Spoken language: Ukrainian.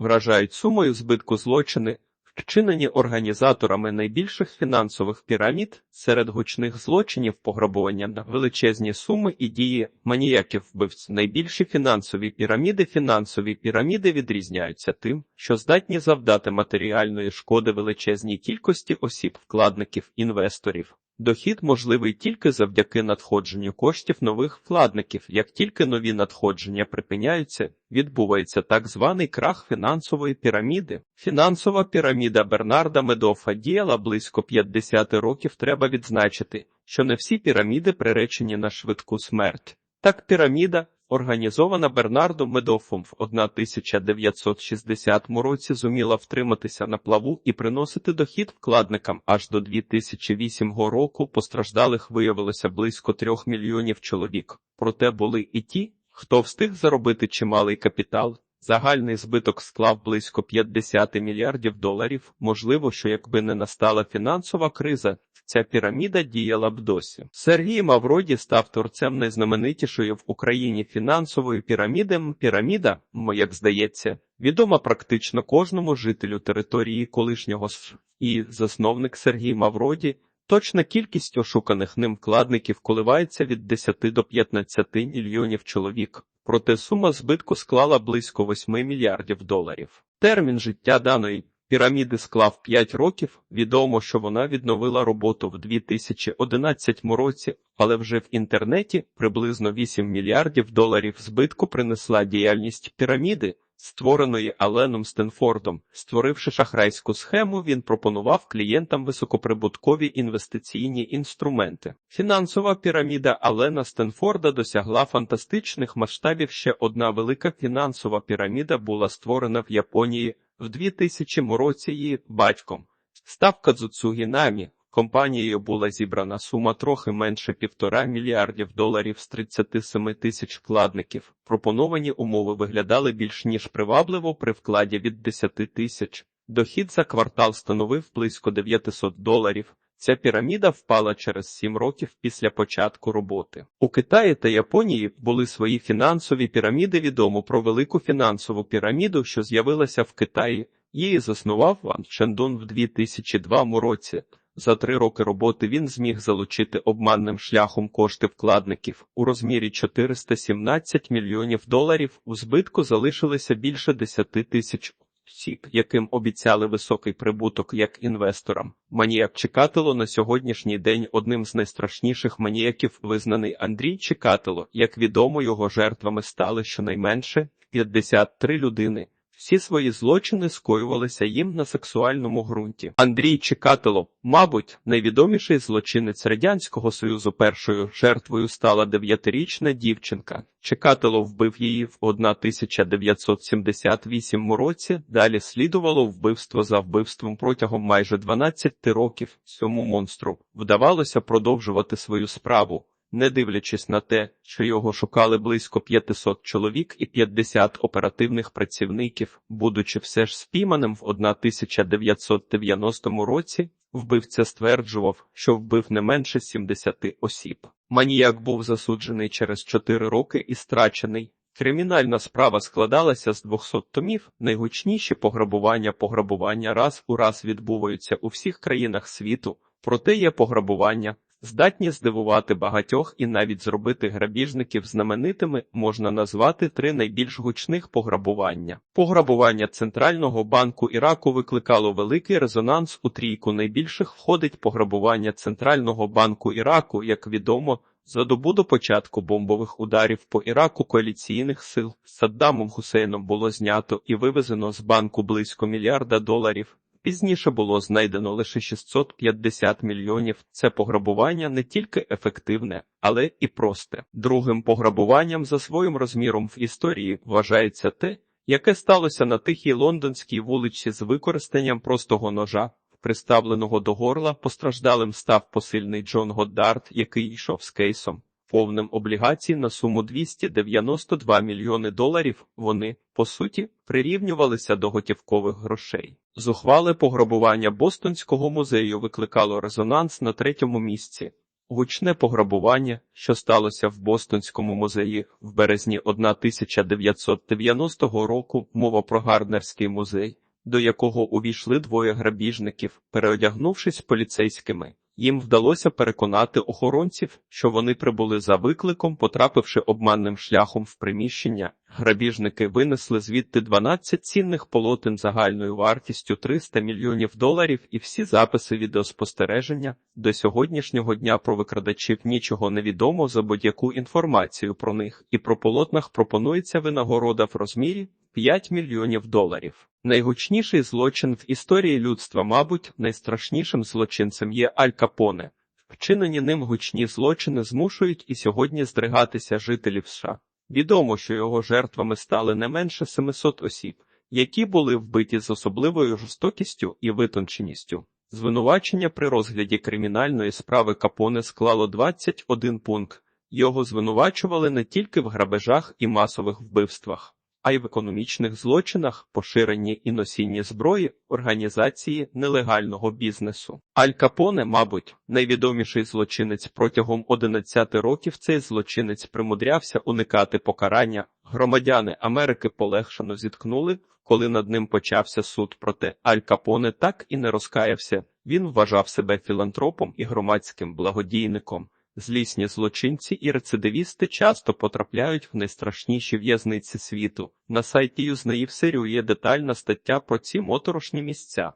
вражають сумою збитку злочини, вчинені організаторами найбільших фінансових пірамід серед гучних злочинів пограбування на величезні суми і дії маніяків вбивць. Найбільші фінансові піраміди фінансові піраміди відрізняються тим, що здатні завдати матеріальної шкоди величезній кількості осіб, вкладників, інвесторів. Дохід можливий тільки завдяки надходженню коштів нових вкладників. Як тільки нові надходження припиняються, відбувається так званий крах фінансової піраміди. Фінансова піраміда Бернарда Медофа діяла близько 50 років. Треба відзначити, що не всі піраміди приречені на швидку смерть. Так піраміда, організована Бернардом Медофом в 1960 році, зуміла втриматися на плаву і приносити дохід вкладникам аж до 2008 року. Постраждалих виявилося близько трьох мільйонів чоловік. Проте були і ті, хто встиг заробити чималий капітал. Загальний збиток склав близько 50 мільярдів доларів. Можливо, що якби не настала фінансова криза, ця піраміда діяла б досі. Сергій Мавроді став творцем найзнаменитішої в Україні фінансової піраміди. Піраміда, як здається, відома практично кожному жителю території колишнього СФ. І засновник Сергій Мавроді. Точна кількість ошуканих ним вкладників коливається від 10 до 15 мільйонів чоловік, проте сума збитку склала близько 8 мільярдів доларів. Термін життя даної піраміди склав 5 років. Відомо, що вона відновила роботу в 2011 році, але вже в інтернеті приблизно 8 мільярдів доларів збитку принесла діяльність піраміди. Створеної Аленом Стенфордом, створивши шахрайську схему, він пропонував клієнтам високоприбуткові інвестиційні інструменти. Фінансова піраміда Алена Стенфорда досягла фантастичних масштабів. Ще одна велика фінансова піраміда була створена в Японії в 2000 році її батьком. Став Кадзуцугі Намі. Компанією була зібрана сума трохи менше півтора мільярдів доларів з 37 тисяч вкладників. Пропоновані умови виглядали більш ніж привабливо при вкладі від 10 тисяч. Дохід за квартал становив близько 900 доларів. Ця піраміда впала через 7 років після початку роботи. У Китаї та Японії були свої фінансові піраміди. Відомо про велику фінансову піраміду, що з'явилася в Китаї. Її заснував Ван Чендун в 2002 році. За три роки роботи він зміг залучити обманним шляхом кошти вкладників у розмірі 417 мільйонів доларів. У збитку залишилося більше 10 тисяч осіб, яким обіцяли високий прибуток як інвесторам. Маніяк Чекатело на сьогоднішній день одним з найстрашніших маніяків визнаний Андрій Чекатело. Як відомо, його жертвами стали щонайменше 53 людини. Всі свої злочини скоювалися їм на сексуальному ґрунті. Андрій Чекатело, мабуть, найвідоміший злочинець радянського союзу. Першою жертвою стала дев'ятирічна дівчинка. Чекатело вбив її в 1978 році. Далі слідувало вбивство за вбивством протягом майже 12 років. Цьому монстру вдавалося продовжувати свою справу не дивлячись на те, що його шукали близько 500 чоловік і 50 оперативних працівників, будучи все ж спійманим в 1990 році, вбивця стверджував, що вбив не менше 70 осіб. Маніяк був засуджений через 4 роки і страчений. Кримінальна справа складалася з 200 томів. Найгучніші пограбування пограбування раз у раз відбуваються у всіх країнах світу, проте є пограбування, здатні здивувати багатьох і навіть зробити грабіжників знаменитими можна назвати три найбільш гучних пограбування. Пограбування Центрального банку Іраку викликало великий резонанс у трійку найбільших входить пограбування Центрального банку Іраку, як відомо. За добу до початку бомбових ударів по Іраку коаліційних сил Саддамом Хусейном було знято і вивезено з банку близько мільярда доларів. Пізніше було знайдено лише 650 мільйонів. Це пограбування не тільки ефективне, але і просте. Другим пограбуванням за своїм розміром в історії вважається те, яке сталося на тихій лондонській вулиці з використанням простого ножа, приставленого до горла. Постраждалим став посильний Джон Годдард, який йшов з кейсом. Повним облігацій на суму 292 мільйони доларів вони, по суті, прирівнювалися до готівкових грошей. Зухвале пограбування Бостонського музею викликало резонанс на третьому місці. Гучне пограбування, що сталося в Бостонському музеї в березні 1990 року, мова про Гарднерський музей, до якого увійшли двоє грабіжників, переодягнувшись поліцейськими. Їм вдалося переконати охоронців, що вони прибули за викликом, потрапивши обманним шляхом в приміщення. Грабіжники винесли звідти 12 цінних полотен загальною вартістю 300 мільйонів доларів і всі записи відеоспостереження. До сьогоднішнього дня про викрадачів нічого не відомо за будь-яку інформацію про них, і про полотнах пропонується винагорода в розмірі 5 мільйонів доларів. Найгучніший злочин в історії людства, мабуть, найстрашнішим злочинцем є Аль Капоне. Вчинені ним гучні злочини змушують і сьогодні здригатися жителів США. Відомо, що його жертвами стали не менше 700 осіб, які були вбиті з особливою жорстокістю і витонченістю. Звинувачення при розгляді кримінальної справи Капоне склало 21 пункт. Його звинувачували не тільки в грабежах і масових вбивствах, а й в економічних злочинах, поширенні і носінні зброї, організації нелегального бізнесу. Аль Капоне, мабуть, найвідоміший злочинець протягом 11 років цей злочинець примудрявся уникати покарання. Громадяни Америки полегшено зіткнули, коли над ним почався суд. Проте Аль Капоне так і не розкаявся. Він вважав себе філантропом і громадським благодійником. Злісні злочинці і рецидивісти часто потрапляють в найстрашніші в'язниці світу. На сайті Юзнеїв серію є детальна стаття про ці моторошні місця.